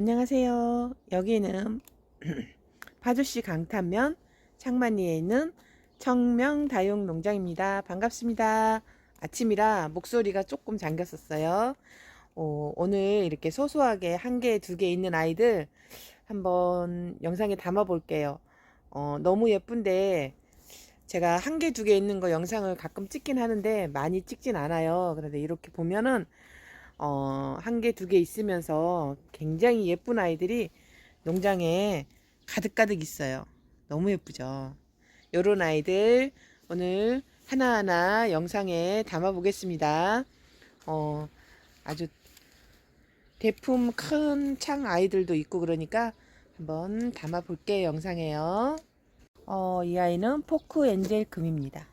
안녕하세요. 여기는 파주시 강탄면 창만리에 있는 청명다육 농장입니다. 반갑습니다. 아침이라 목소리가 조금 잠겼었어요. 어, 오늘 이렇게 소소하게 한 개, 두 개 있는 아이들 한번 영상에 담아 볼게요. 어, 너무 예쁜데 제가 한 개, 두 개 있는 거 영상을 가끔 찍긴 하는데 많이 찍진 않아요. 그런데 이렇게 보면은 어, 한 개, 두 개 있으면서 굉장히 예쁜 아이들이 농장에 가득가득 있어요. 너무 예쁘죠? 요런 아이들 오늘 하나하나 영상에 담아 보겠습니다. 어, 아주 대품 큰 창 아이들도 있고 그러니까 한번 담아 볼게요. 영상에요. 어, 이 아이는 포크 엔젤 금입니다.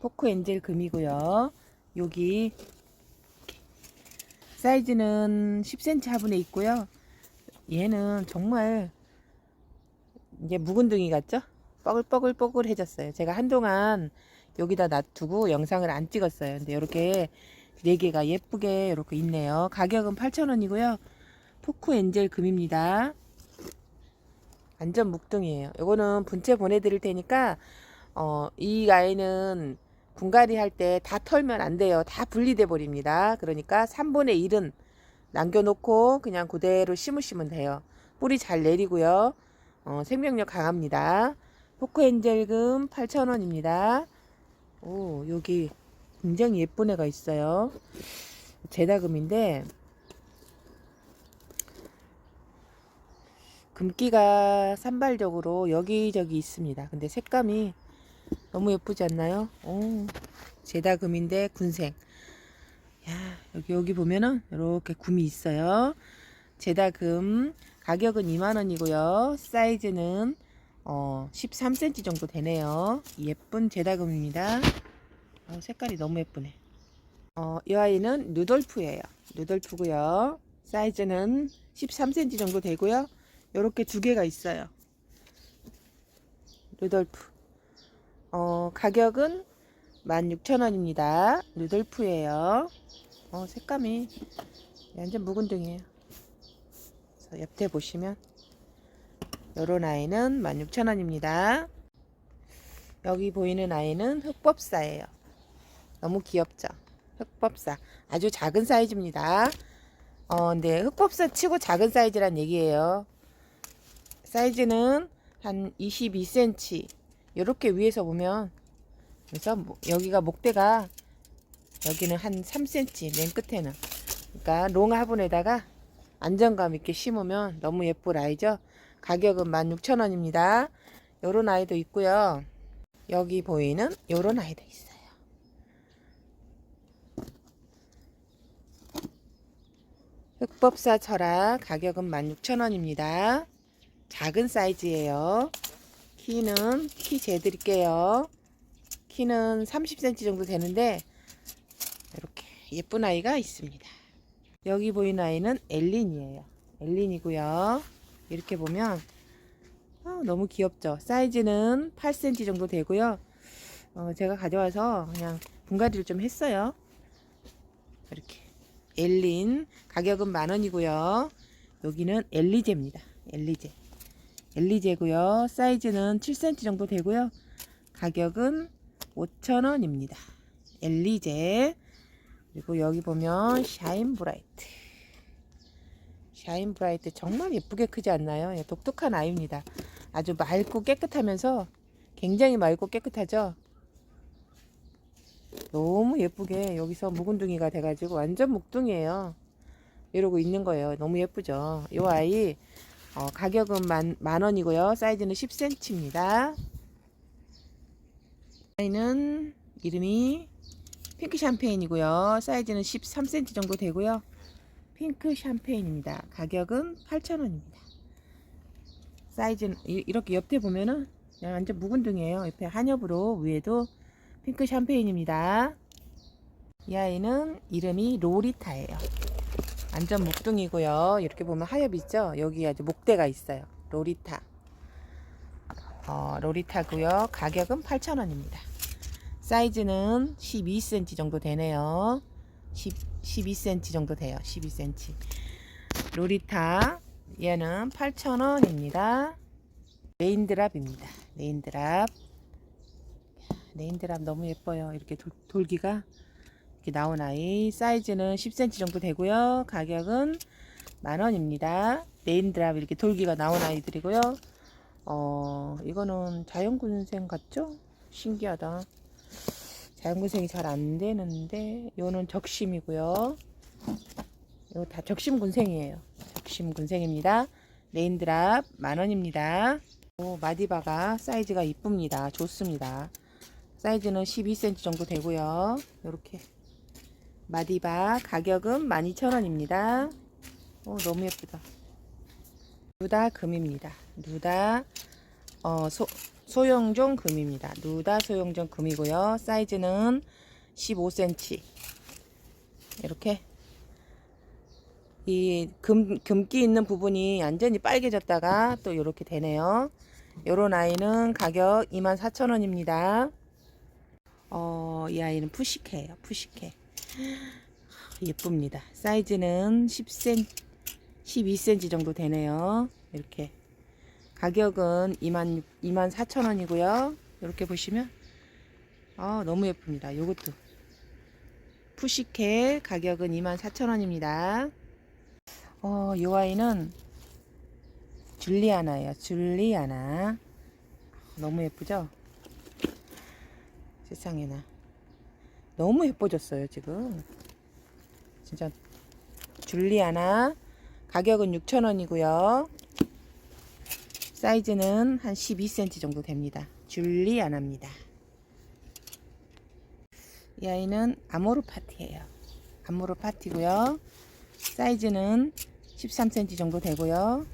포크 엔젤 금이고요. 여기 사이즈는 10cm 화분에 있고요. 얘는 정말 이제 묵은둥이 같죠? 뻐글뻐글뻐글해졌어요. 제가 한동안 여기다 놔두고 영상을 안 찍었어요. 근데 이렇게 네 개가 예쁘게 이렇게 있네요. 가격은 8,000원이고요. 포크 엔젤 금입니다. 완전 묵둥이에요. 이거는 분체 보내드릴 테니까 어, 이 아이는 분갈이 할 때 다 털면 안 돼요. 다 분리돼 버립니다. 그러니까 3분의 1은 남겨놓고 그냥 그대로 심으시면 돼요. 뿌리 잘 내리고요. 어, 생명력 강합니다. 포크엔젤금 8,000원입니다. 오, 여기 굉장히 예쁜 애가 있어요. 제다금인데 금기가 산발적으로 여기저기 있습니다. 근데 색감이 너무 예쁘지 않나요? 오, 제다금인데 군생. 야, 여기 여기 보면은 이렇게 금이 있어요. 제다금 가격은 2만 원이고요. 사이즈는 어, 13cm 정도 되네요. 예쁜 제다금입니다. 어, 색깔이 너무 예쁘네. 어, 이 아이는 누돌프예요. 누돌프고요. 사이즈는 13cm 정도 되고요. 이렇게 두 개가 있어요. 루돌프. 어, 가격은 16,000원입니다. 루돌프예요. 어, 색감이 완전 묵은둥이에요. 그래서 옆에 보시면 요런 아이는 16,000원입니다. 여기 보이는 아이는 흑법사예요. 너무 귀엽죠? 흑법사. 아주 작은 사이즈입니다. 어, 근데 흑법사 치고 작은 사이즈란 얘기예요. 사이즈는 한 22cm. 이렇게 위에서 보면 그래서 뭐- 여기가 목대가 여기는 한 3cm 맨 끝에는. 그러니까 롱 화분에다가 안정감 있게 심으면 너무 예쁠 아이죠? 가격은 16,000원입니다. 요런 아이도 있고요. 여기 보이는 요런 아이도 있어요. 흑법사 철학 가격은 16,000원입니다. 작은 사이즈예요 키는 키 재드릴게요. 키는 30cm 정도 되는데 이렇게 예쁜 아이가 있습니다. 여기 보이는 아이는 엘린이에요. 엘린이고요. 이렇게 보면 아, 너무 귀엽죠. 사이즈는 8cm 정도 되고요. 어, 제가 가져와서 그냥 분갈이를 좀 했어요. 이렇게 엘린 가격은 만 원이고요. 여기는 엘리제입니다. 엘리제. 엘리제고요. 사이즈는 7cm 정도 되고요. 가격은 5,000원입니다. 엘리제. 그리고 여기 보면 샤인 브라이트. 샤인 브라이트 정말 예쁘게 크지 않나요? 예, 독특한 아이입니다. 아주 맑고 깨끗하면서 굉장히 맑고 깨끗하죠? 너무 예쁘게 여기서 묵은둥이가 돼가지고 완전 묵둥이에요. 이러고 있는 거예요. 너무 예쁘죠? 이 아이 어, 가격은 만, 만 원이고요. 사이즈는 10cm입니다. 아이는 이름이 핑크 샴페인이고요. 사이즈는 13cm 정도 되고요. 핑크 샴페인입니다. 가격은 8,000원입니다. 사이즈는 이- 이렇게 옆에 보면은 그냥 완전 묵은둥이에요. 옆에 한엽으로 위에도 핑크 샴페인입니다. 이 아이는 이름이 로리타예요. 완전 목둥이고요. 이렇게 보면 하엽 있죠? 여기 아주 목대가 있어요. 로리타. 어, 로리타고요. 가격은 8,000원입니다. 사이즈는 12cm 정도 되네요. 10, 12cm 정도 돼요. 12cm. 로리타 얘는 8,000원입니다. 레인드랍입니다. 레인드랍. 레인드랍 너무 예뻐요. 이렇게 돌, 돌기가 나온 아이. 사이즈는 10cm 정도 되고요. 가격은 만원입니다. 레인드랍 이렇게 돌기가 나온 아이들이고요. 어, 이거는 자연군생 같죠? 신기하다. 자연군생이 잘 안 되는데, 요는 적심이고요. 이거 다 적심군생이에요. 적심군생입니다. 레인드랍 만원입니다. 오, 마디바가 사이즈가 이쁩니다. 좋습니다. 사이즈는 12cm 정도 되고요. 이렇게 마디바 가격은 12,000원입니다. 오, 너무 예쁘다. 누다 금입니다. 누다 어, 소, 소형종 금입니다. 누다 소형종 금이고요. 사이즈는 15cm. 이렇게 이 금, 금기 있는 부분이 완전히 빨개졌다가 또 이렇게 되네요. 요런 아이는 가격 24,000원입니다. 어, 이 아이는 푸시케예요. 푸시케. 예쁩니다. 사이즈는 10cm, 12cm 정도 되네요. 이렇게. 가격은 2만, 2만 4천 원이고요. 이렇게 보시면, 아, 너무 예쁩니다. 요것도. 푸시케 가격은 2만 4천 원입니다. 어, 요 아이는 줄리아나예요. 줄리아나. 너무 예쁘죠? 세상에나. 너무 예뻐졌어요, 지금. 진짜 줄리아나 가격은 6,000원이고요. 사이즈는 한 12cm 정도 됩니다. 줄리아나입니다. 이 아이는 아모르 파티예요. 아모르 파티고요. 사이즈는 13cm 정도 되고요.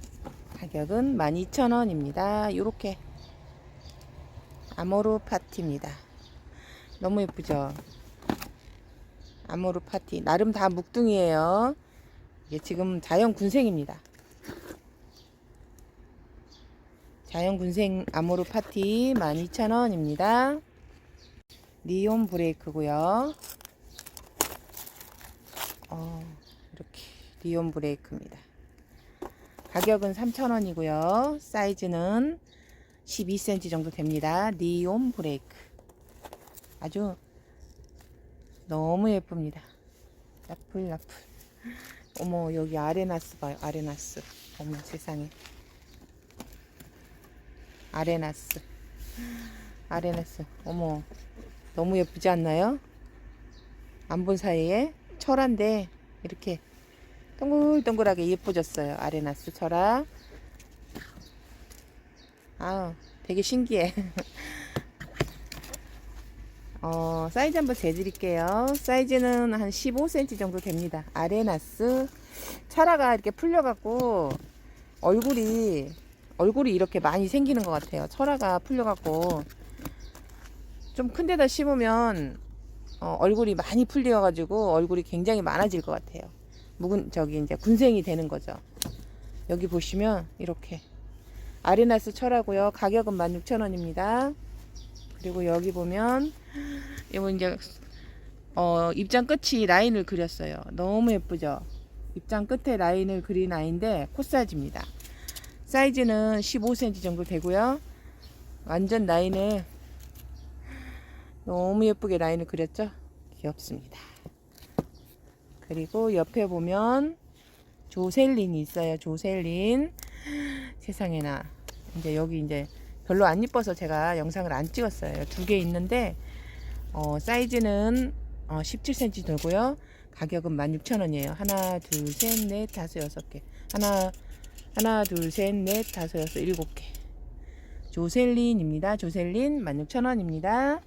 가격은 12,000원입니다. 요렇게 아모르 파티입니다. 너무 예쁘죠? 아모르 파티. 나름 다 묵둥이에요. 이게 지금 자연 군생입니다. 자연 군생 아모르 파티 12,000원입니다. 리온 브레이크고요. 어, 이렇게 리온 브레이크입니다. 가격은 3,000원이고요. 사이즈는 12cm 정도 됩니다. 리온 브레이크. 아주 너무 예쁩니다. 나풀 나풀. 어머 여기 아레나스 봐요. 아레나스. 어머 세상에. 아레나스. 아레나스. 어머 너무 예쁘지 않나요? 안 본 사이에 철한데 이렇게 동글동글하게 예뻐졌어요. 아레나스 철아. 아, 되게 신기해. 어, 사이즈 한번 재드릴게요. 사이즈는 한 15cm 정도 됩니다. 아레나스 차라가 이렇게 풀려갖고 얼굴이 얼굴이 이렇게 많이 생기는 것 같아요. 철화가 풀려갖고 좀 큰 데다 심으면 어, 얼굴이 많이 풀려가지고 얼굴이 굉장히 많아질 것 같아요. 묵은 저기 이제 군생이 되는 거죠. 여기 보시면 이렇게 아레나스 철하고요. 가격은 16,000원입니다. 그리고 여기 보면 이거 이제 어, 입장 끝이 라인을 그렸어요. 너무 예쁘죠? 입장 끝에 라인을 그린 아이인데 코사지입니다. 사이즈는 15cm 정도 되고요. 완전 라인을 너무 예쁘게 라인을 그렸죠? 귀엽습니다. 그리고 옆에 보면 조셀린이 있어요. 조셀린. 세상에나. 이제 여기 이제 별로 안 이뻐서 제가 영상을 안 찍었어요. 두 개 있는데, 어, 사이즈는 어, 17cm 되고요. 가격은 16,000원이에요. 하나, 둘, 셋, 넷, 다섯, 여섯 개. 하나, 하나, 둘, 셋, 넷, 다섯, 여섯, 일곱 개. 조셀린입니다. 조셀린 16,000원입니다.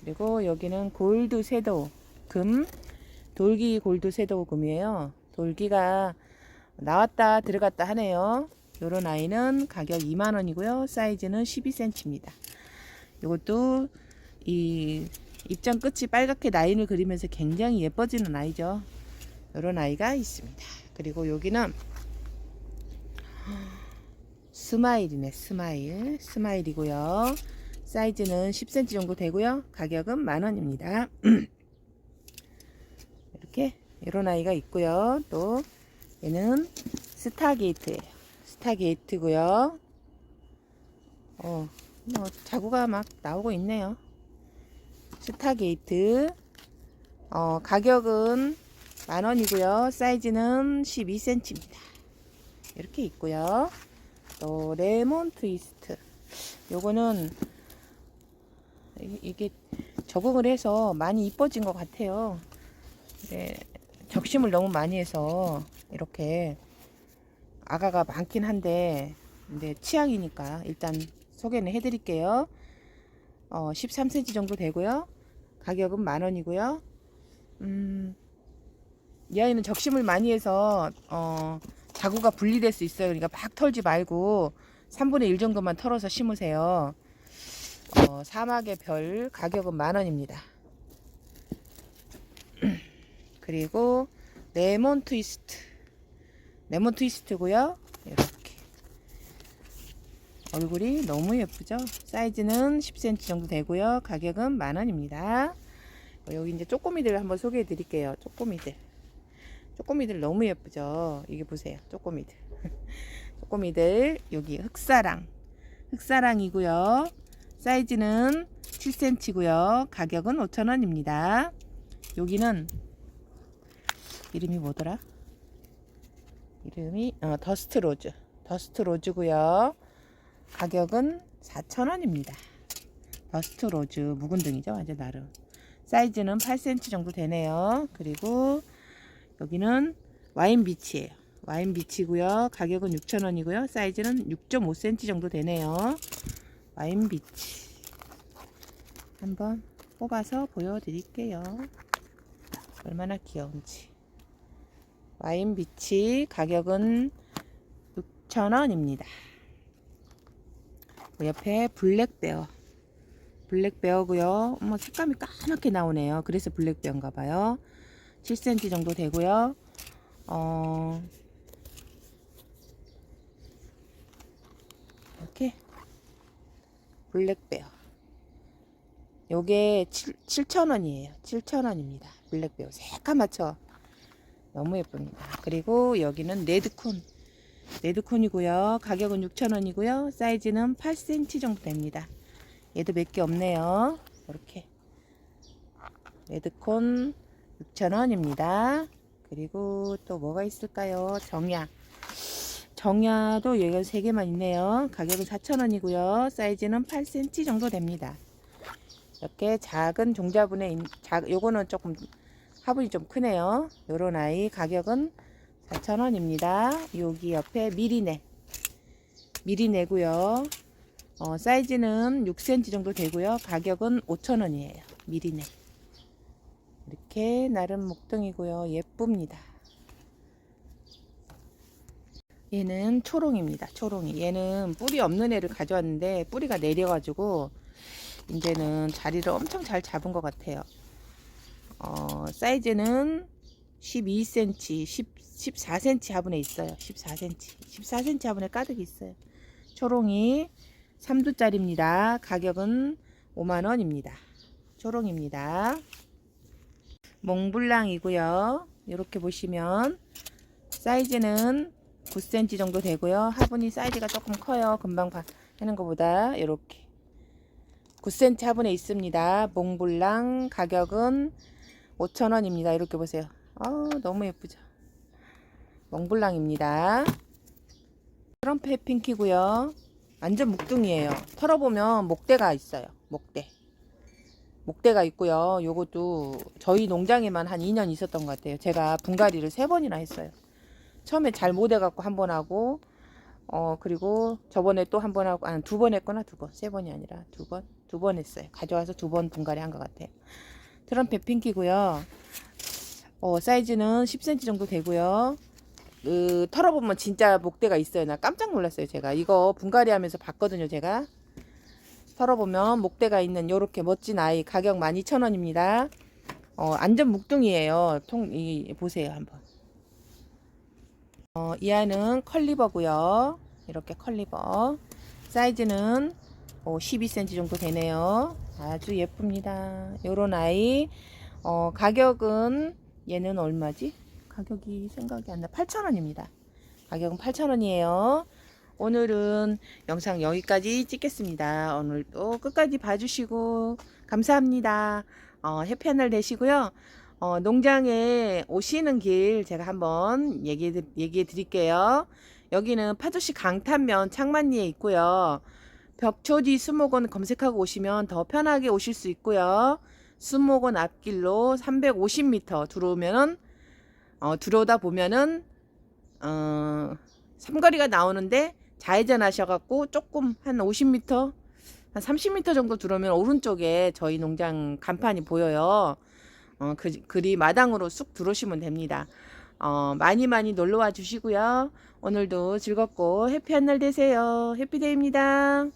그리고 여기는 골드 섀도우 금 돌기 골드 섀도우 금이에요. 돌기가 나왔다 들어갔다 하네요. 요런 아이는 가격 2만원이고요. 사이즈는 12cm입니다. 이것도 이 입장 끝이 빨갛게 라인을 그리면서 굉장히 예뻐지는 아이죠. 요런 아이가 있습니다. 그리고 여기는 스마일이네 스마일 스마일이고요. 사이즈는 10cm 정도 되고요. 가격은 만원입니다. 이렇게 이런 아이가 있고요. 또 얘는 스타게이트예요. 스타 게이트고요. 어, 뭐 자구가 막 나오고 있네요. 스타 게이트. 어, 가격은 만 원이고요. 사이즈는 12cm입니다. 이렇게 있고요. 또 레몬 트위스트. 요거는 이- 이게 적응을 해서 많이 이뻐진 것 같아요. 네, 적심을 너무 많이 해서 이렇게 아가가 많긴 한데 근데 취향이니까 일단 소개는 해드릴게요. 어, 13cm 정도 되고요. 가격은 만 원이고요. 음, 이 아이는 적심을 많이 해서 어, 자구가 분리될 수 있어요. 그러니까 막 털지 말고 3분의 1 정도만 털어서 심으세요. 어, 사막의 별 가격은 만 원입니다. 그리고 레몬 트위스트. 레몬 트위스트고요. 이렇게 얼굴이 너무 예쁘죠? 사이즈는 10cm 정도 되고요. 가격은 만 원입니다. 어, 여기 이제 쪼꼬미들 한번 소개해 드릴게요. 쪼꼬미들. 쪼꼬미들 너무 예쁘죠? 이게 보세요. 쪼꼬미들. 쪼꼬미들 여기 흑사랑. 흑사랑이고요. 사이즈는 7cm고요. 가격은 5,000원입니다. 여기는 이름이 뭐더라? 이름이 어, 더스트 로즈. 더스트 로즈고요. 가격은 4,000원입니다. 더스트 로즈 묵은 등이죠. 완전 나름. 사이즈는 8cm 정도 되네요. 그리고 여기는 와인 비치예요. 와인 비치고요. 가격은 6,000원이고요. 사이즈는 6.5cm 정도 되네요. 와인 비치. 한번 뽑아서 보여드릴게요. 얼마나 귀여운지. 와인 비치 가격은 6,000원입니다. 옆에 블랙베어. 블랙베어고요. 어머 색감이 까맣게 나오네요. 그래서 블랙베어인가 봐요. 7cm 정도 되고요. 어 이렇게 블랙베어. 요게 7, 7,000원이에요. 7,000원입니다. 블랙베어. 새까맣죠? 너무 예쁩니다. 그리고 여기는 레드콘. 레드콘이고요. 가격은 6,000원이고요. 사이즈는 8cm 정도 됩니다. 얘도 몇 개 없네요. 이렇게. 레드콘 6,000원입니다. 그리고 또 뭐가 있을까요? 정야. 정야도 여기가 3개만 있네요. 가격은 4,000원이고요. 사이즈는 8cm 정도 됩니다. 이렇게 작은 종자분에 있- 작 요거는 조금 화분이 좀 크네요. 요런 아이 가격은 4,000원입니다. 여기 옆에 미리네. 미리네고요. 어, 사이즈는 6cm 정도 되고요. 가격은 5,000원이에요. 미리네. 이렇게 나름 목동이고요. 예쁩니다. 얘는 초롱입니다. 초롱이. 얘는 뿌리 없는 애를 가져왔는데 뿌리가 내려가지고 이제는 자리를 엄청 잘 잡은 것 같아요. 어, 사이즈는 12cm, 10, 14cm 화분에 있어요. 14cm. 14cm 화분에 가득 있어요. 초롱이 3두짜리입니다. 가격은 5만원입니다. 초롱입니다. 몽블랑이고요. 이렇게 보시면 사이즈는 9cm 정도 되고요. 화분이 사이즈가 조금 커요. 금방 봐- 하는 것보다 이렇게 9cm 화분에 있습니다. 몽블랑 가격은 5,000원입니다. 이렇게 보세요. 아, 너무 예쁘죠. 몽블랑입니다. 트럼펫 핑키고요. 완전 묵둥이에요. 털어보면 목대가 있어요. 목대. 목대가 있고요. 요것도 저희 농장에만 한 2년 있었던 것 같아요. 제가 분갈이를 세 번이나 했어요. 처음에 잘 못 해갖고 한 번 하고, 어, 그리고 저번에 또 한 번 하고, 아니, 두번 했구나, 두 번. 세 번이 아니라 두 번? 두 번 했어요. 가져와서 두 번 분갈이 한 것 같아요. 트럼펫 핑키고요. 어, 사이즈는 10cm 정도 되고요. 그, 털어보면 진짜 목대가 있어요. 나 깜짝 놀랐어요, 제가. 이거 분갈이 하면서 봤거든요, 제가. 털어보면 목대가 있는 요렇게 멋진 아이 가격 12,000원입니다. 어, 안전 묵둥이에요. 통, 이, 보세요, 한번. 어, 이 아이는 컬리버고요. 이렇게 컬리버. 사이즈는 어, 12cm 정도 되네요. 아주 예쁩니다. 요런 아이. 어, 가격은 얘는 얼마지? 가격이 생각이 안 나. 8,000원입니다. 가격은 8,000원이에요. 오늘은 영상 여기까지 찍겠습니다. 오늘도 끝까지 봐주시고 감사합니다. 어, 해피 한날 되시고요. 어, 농장에 오시는 길 제가 한번 얘기해, 얘기해 드릴게요. 여기는 파주시 강탄면 창만리에 있고요. 벽초지 수목원 검색하고 오시면 더 편하게 오실 수 있고요. 수목원 앞길로 350m 들어오면은 어, 들어오다 보면은 어, 삼거리가 나오는데 좌회전 하셔갖고 조금 한 50m, 한 30m 정도 들어오면 오른쪽에 저희 농장 간판이 보여요. 어, 그, 그리 마당으로 쑥 들어오시면 됩니다. 어, 많이 많이 놀러 와 주시고요. 오늘도 즐겁고 해피한 날 되세요. 해피데이입니다.